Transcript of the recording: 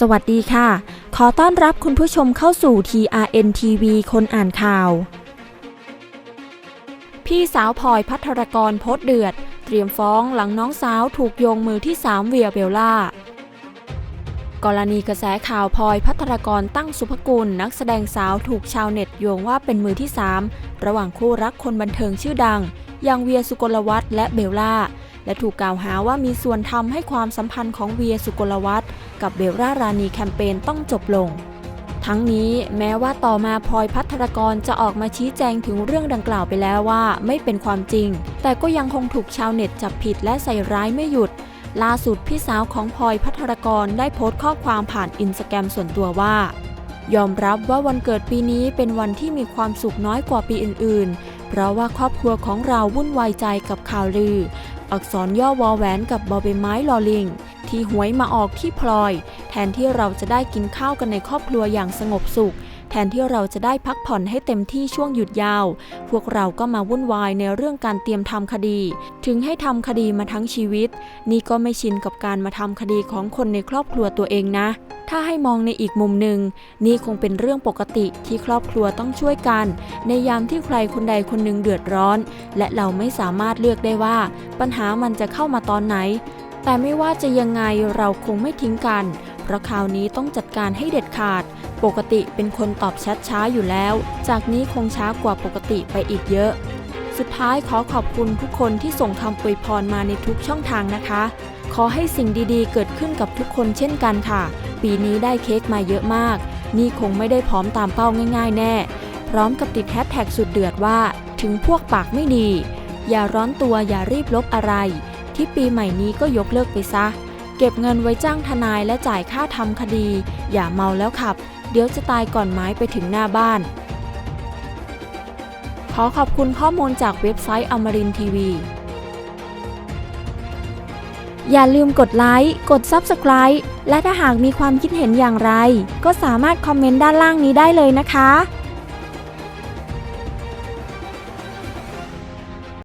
สวัสดีค่ะ ขอต้อนรับคุณผู้ชมเข้าสู่ TRN TV คนอ่านข่าว พี่สาวพลอยพัทรกรโพสเดือด เตรียมฟ้องหลังน้องสาวถูกโยงมือที่ 3 เวียเบลล่ากรณีกระแสข่าวพลอยพัทรกรตั้งสุภกุล นักแสดงสาวถูกชาวเน็ตโยงว่าเป็นมือที่ 3 ระหว่างคู่รักคนบันเทิงชื่อดัง อย่างเวียสุกลวัฒและเบลล่าและถูกกล่าวหาว่ามีส่วนทำให้ความสัมพันธ์ของเวียสุกลวัฒน์ กับเบลล่ารานีแคมเปญต้องจบลง ทั้งนี้แม้ว่าต่อมาพลอยพัทรกรจะออกมาชี้แจงถึงเรื่องดังกล่าวไปแล้วว่าไม่เป็นความจริง แต่ก็ยังคงถูกชาวเน็ตจับผิดและใส่ร้ายไม่หยุด ล่าสุดพี่สาวของพลอยพัทรกรได้โพสต์ข้อความผ่านอินสตาแกรมส่วนตัวว่ายอมรับว่าวันเกิดปีนี้เป็นวันที่มีความสุขน้อยกว่าปีอื่น ๆ เพราะว่าครอบครัวของเราวุ่นวายใจกับข่าวลือ อักษรย่อวอแหวนกับบอใบไม้ลอลิง ที่หวยมาออกที่พลอย แทนที่เราจะได้กินข้าวกันในครอบครัวอย่างสงบสุข แทนที่เราจะได้พักผ่อนให้เต็มที่ช่วงหยุดยาว พวกเราก็มาวุ่นวายในเรื่องการเตรียมทำคดี ถึงให้ทำคดีมาทั้งชีวิต นี่ก็ไม่ชินกับการมาทำคดีของคนในครอบครัวตัวเองนะถ้าให้มองในอีกมุมหนึ่ง นี่คงเป็นเรื่องปกติที่ครอบครัวต้องช่วยกัน ในยามที่ใครคนใดคนหนึ่งเดือดร้อน และเราไม่สามารถเลือกได้ว่า ปัญหามันจะเข้ามาตอนไหน แต่ไม่ว่าจะยังไงเราคงไม่ทิ้งกัน เพราะคราวนี้ต้องจัดการให้เด็ดขาด ปกติเป็นคนตอบแชทช้าอยู่แล้ว จากนี้คงช้ากว่าปกติไปอีกเยอะ สุดท้ายขอขอบคุณทุกคนที่ส่งคำอวยพรมาในทุกช่องทางนะคะ ขอให้สิ่งดีๆ เกิดขึ้นกับทุกคนเช่นกันค่ะ ปีนี้ได้เค้กมาเยอะมาก นี่คงไม่ได้พร้อมตามเป้าง่าย ๆ แน่ พร้อมกับติดแฮชแท็กสุดเดือดว่า ถึงพวกปากไม่ดี อย่าร้อนตัวอย่ารีบลบอะไร ที่ปีใหม่นี้ก็ยกเลิกไปซะ เก็บเงินไว้จ้างทนายและจ่ายค่าทำคดี อย่าเมาแล้วขับ เดี๋ยวจะตายก่อนไม้ไปถึงหน้าบ้าน ขอขอบคุณข้อมูลจากเว็บไซต์อมรินทีวีอย่าลืมกดไลค์ กด Subscribe และถ้าหากมีความคิดเห็นอย่างไร ก็สามารถคอมเมนต์ด้านล่างนี้ได้เลยนะคะ